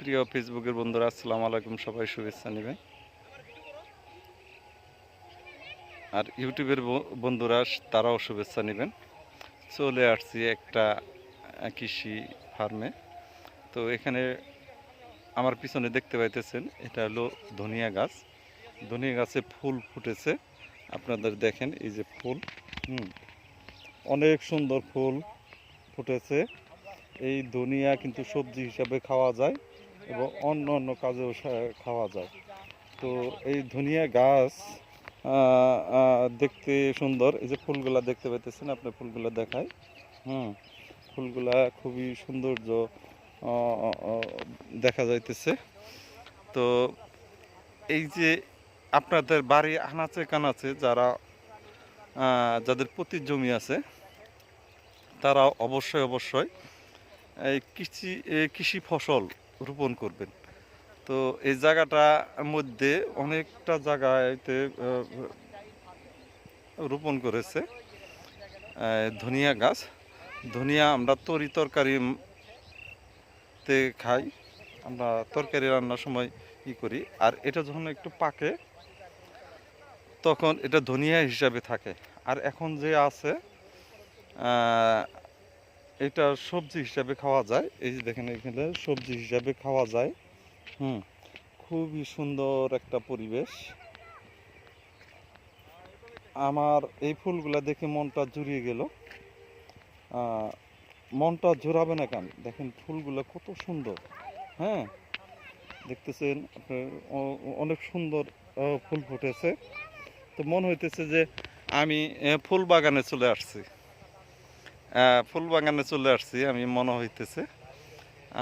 প্রিয় ফেসবুকের বন্ধুরা, আসসালামু আলাইকুম, সবাই শুভেচ্ছা নেবেন আর ইউটিউবের বন্ধুরা, তারাও শুভেচ্ছা নেবেন। চলে আসছি একটা কৃষি ফার্মে। তো এখানে আমার পিছনে দেখতে পাইতেছেন, এটা হলো ধনিয়া গাছ। ধনিয়া গাছে ফুল ফুটেছে। আপনাদের দেখেন, এই যে ফুল, হুম, অনেক সুন্দর ফুল ফুটেছে। এই ধনিয়া কিন্তু সবজি হিসাবে খাওয়া যায়। এবং অন্য অন্য কাজেও খাওয়া যায়। তো এই ধনিয়া গাছ দেখতে সুন্দর। এই যে ফুলগুলা দেখতে পাইতেছেন, আপনি ফুলগুলা দেখায় হুম, ফুলগুলা খুবই সৌন্দর্য দেখা যাইতেছে। তো এই যে আপনাদের বাড়ি আনাচে কানাচে যারা যাদের প্রতি জমি আছে তারা অবশ্যই অবশ্যই এই কৃষি কৃষি ফসল রোপণ করবেন। তো এই জায়গাটার মধ্যে অনেকটা জায়গাতে রোপণ করেছে ধনিয়া গাছ। ধনিয়া আমরা তরি তরকারি তে খাই। আমরা তরকারি রান্নার সময় ই করি। আর এটা যখন একটু পাকে, তখন এটা ধনিয়া হিসাবে থাকে। আর এখন যে আছে এটা সবজি হিসাবে খাওয়া যায়। এই যে দেখেন এখানে সবজি হিসাবে খাওয়া যায়। হুম, খুবই সুন্দর একটা পরিবেশ। আমার এই ফুলগুলা দেখে মনটা জুড়িয়ে গেল। মনটা জোড়াবে না কেন? দেখেন ফুলগুলা কত সুন্দর। হ্যাঁ দেখতেছেন আপনার অনেক সুন্দর ফুল ফুটেছে। তো মনে হইতেছে যে আমি ফুল বাগানে চলে আসছি। ফুল বাগানে চলে আসছি, আমি মনে হইতেছে।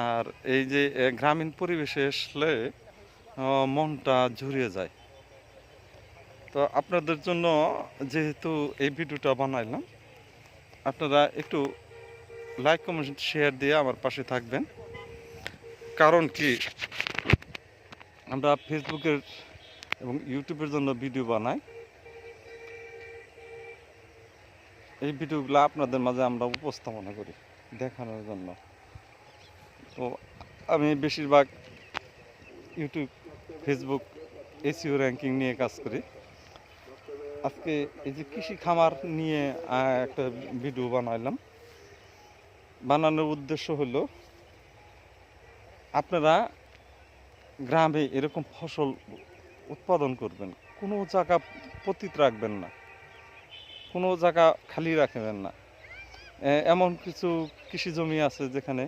আর এই যে গ্রামীণ পরিবেশে আসলে মনটা ঝুরিয়ে যায়। তো আপনাদের জন্য যেহেতু এই ভিডিওটা বানাইলাম, আপনারা একটু লাইক, কমেন্ট, শেয়ার দিয়ে আমার পাশে থাকবেন। কারণ কি, আমরা ফেসবুকের এবং ইউটিউবের জন্য ভিডিও বানাই। এই ভিডিওগুলো আপনাদের মাঝে আমরা উপস্থাপনা করি দেখানোর জন্য। তো আমি বেশিরভাগ ইউটিউব, ফেসবুক এসিও র্যাঙ্কিং নিয়ে কাজ করি। আজকে এই যে কৃষি খামার নিয়ে একটা ভিডিও বানাইলাম। বানানোর উদ্দেশ্য হলো, আপনারা গ্রামে এরকম ফসল উৎপাদন করবেন, কোনো জায়গা পতিত রাখবেন না। কোনো জায়গা খালি রাখবেন না। এমন কিছু কৃষি জমি আছে যেখানে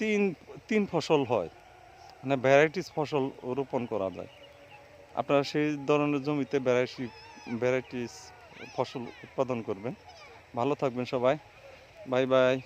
তিন তিন ফসল হয়। মানে ভ্যারাইটিস ফসল রোপণ করা যায়। আপনারা সেই ধরনের জমিতে ভ্যারাইটি ভ্যারাইটিস ফসল উৎপাদন করবেন। ভালো থাকবেন সবাই। Bye bye.